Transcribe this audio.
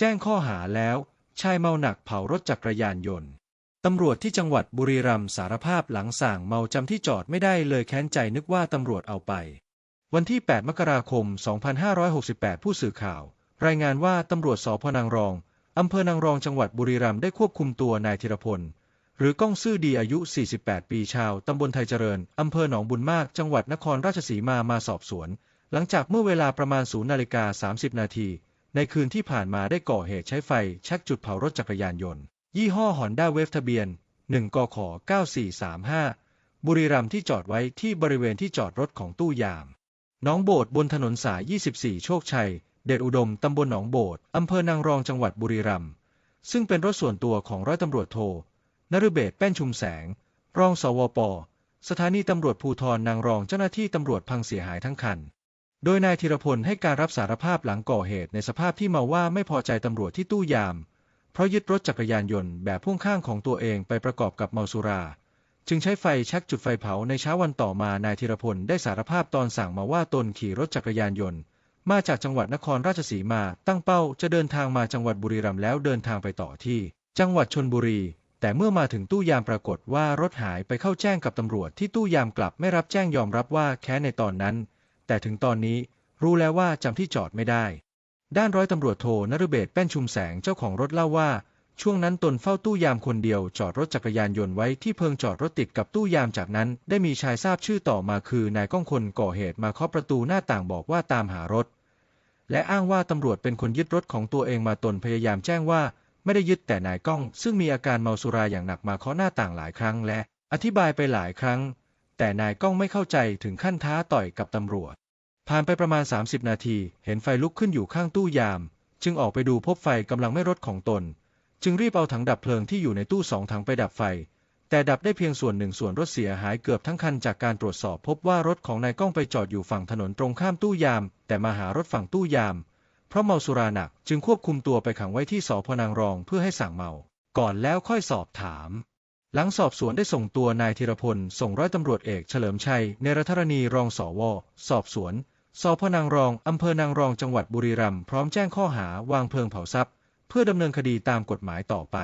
จ้งข้อหาแล้ว ชายเมาหนักเผารถจักรยานยนต์ตำรวจที่จังหวัดบุรีรัมย์สารภาพหลังสั่งเมาจำที่จอดไม่ได้เลยแค้นใจนึกว่าตำรวจเอาไป วันที่ 8 มกราคม 2568 ผู้สื่อข่าว รายงานว่าตำรวจสพนางรองอำเภอนางรองจังหวัดบุรีรัมย์ได้ควบคุมตัวนายธีรพล หรือก้องซื่อดีอายุ 48 ปีชาวตำบลไทยเจริญอำเภอหนองบุญมาก จังหวัดนครราชสีมามาสอบสวน หลังจากเมื่อเวลาประมาณ0นาฬิกา30 นาที ในคืนที่ผ่านมาได้ก่อเหตุใช้ไฟชักจุดเผารถจักรยานยนต์ ยี่ห้อฮอนด้าเวฟทะเบียน 1กข9435 บุรีรัมย์ที่จอดไว้ที่บริเวณที่จอดรถของตู้ยามหน้องโบดบนถนนสาย 24 โชคชัย เดชอุดม ตำบลหนองโบดอำเภอนางรองจังหวัดบุรีรัมย์ซึ่งเป็นรถส่วนตัวของร้อยตำรวจโทนฤเบศแป้นชุมแสง รองสวป สถานีตำรวจภูธรนางรองเจ้าหน้าที่ตำรวจพังเสียหายทั้งคัน โดยนายธีรพลให้การรับสารภาพหลังก่อเหตุในสภาพที่มาว่าไม่พอใจตำรวจที่ตู้ยาม เพราะยึดรถจักรยานยนต์แบบพ่วงข้างของตัวเองไปประกอบกับเมาสุรา จึงใช้ไฟชักจุดไฟเผาในเช้าวันต่อมานายธีรพลได้สารภาพตอนสั่งมาว่าตนขี่รถจักรยานยนต์ มาจากจังหวัดนครราชสีมา ตั้งเป้าจะเดินทางมาจังหวัดบุรีรัมย์แล้วเดินทางไปต่อที่ จังหวัดชนบุรี แต่เมื่อมาถึงตู้ยามปรากฏว่ารถหายไปเข้าแจ้งกับตำรวจที่ตู้ยามกลับไม่รับแจ้งยอมรับว่าแค้นในตอนนั้น แต่ถึงตอนนี้รู้แล้วว่าจำที่จอดไม่ได้ ด้านร้อยตำรวจโทนฤเบศแป้นชุมแสงเจ้าของรถเล่าว่า ช่วงนั้นตนเฝ้าตู้ยามคนเดียวจอดรถจักรยานยนต์ไว้ที่เพิงจอดรถติดกับตู้ยามจากนั้น ได้มีชายทราบชื่อต่อมาคือนายก้องคนก่อเหตุมาเคาะประตูหน้าต่างบอกว่าตามหารถ และอ้างว่าตำรวจเป็นคนยึดรถของตัวเองมาตนพยายามแจ้งว่า ไม่ได้ยึดแต่นายก้อง ซึ่งมีอาการเมาสุราอย่างหนักมาเคาะหน้าต่างหลายครั้งและ อธิบายไปหลายครั้ง แต่นายก้องไม่เข้าใจถึงขั้นท้าต่อยกับตำรวจ ผ่านไปประมาณ 30 นาที เห็นไฟลุกขึ้นอยู่ข้างตู้ยาม จึงออกไปดูพบไฟกำลังไม่รถของตน จึงรีบเอาถังดับเพลิงที่อยู่ในตู้สองถังไปดับไฟ แต่ดับได้เพียงส่วนหนึ่งส่วนรถเสียหายเกือบทั้งคันจากการตรวจสอบพบว่ารถของนายก้องไปจอดอยู่ฝั่งถนนตรงข้ามตู้ยาม แต่มาหารถฝั่งตู้ยาม เพราะเมาสุราหนักจึงควบคุมตัวไปขังไว้ที่สพนางรองเพื่อให้สั่งเมา ก่อนแล้วค่อยสอบถาม หลังสอบสวนได้ส่งตัวนายธีรพล ส่งร้อยตำรวจเอกเฉลิมชัย ในรัฐรณีรองสว สอบสวน สพนางรอง อำเภอนางรองจังหวัดบุรีรัมย์พร้อมแจ้งข้อหาวางเพลิงเผาทรัพย์ เพื่อดำเนินคดีตามกฎหมายต่อไป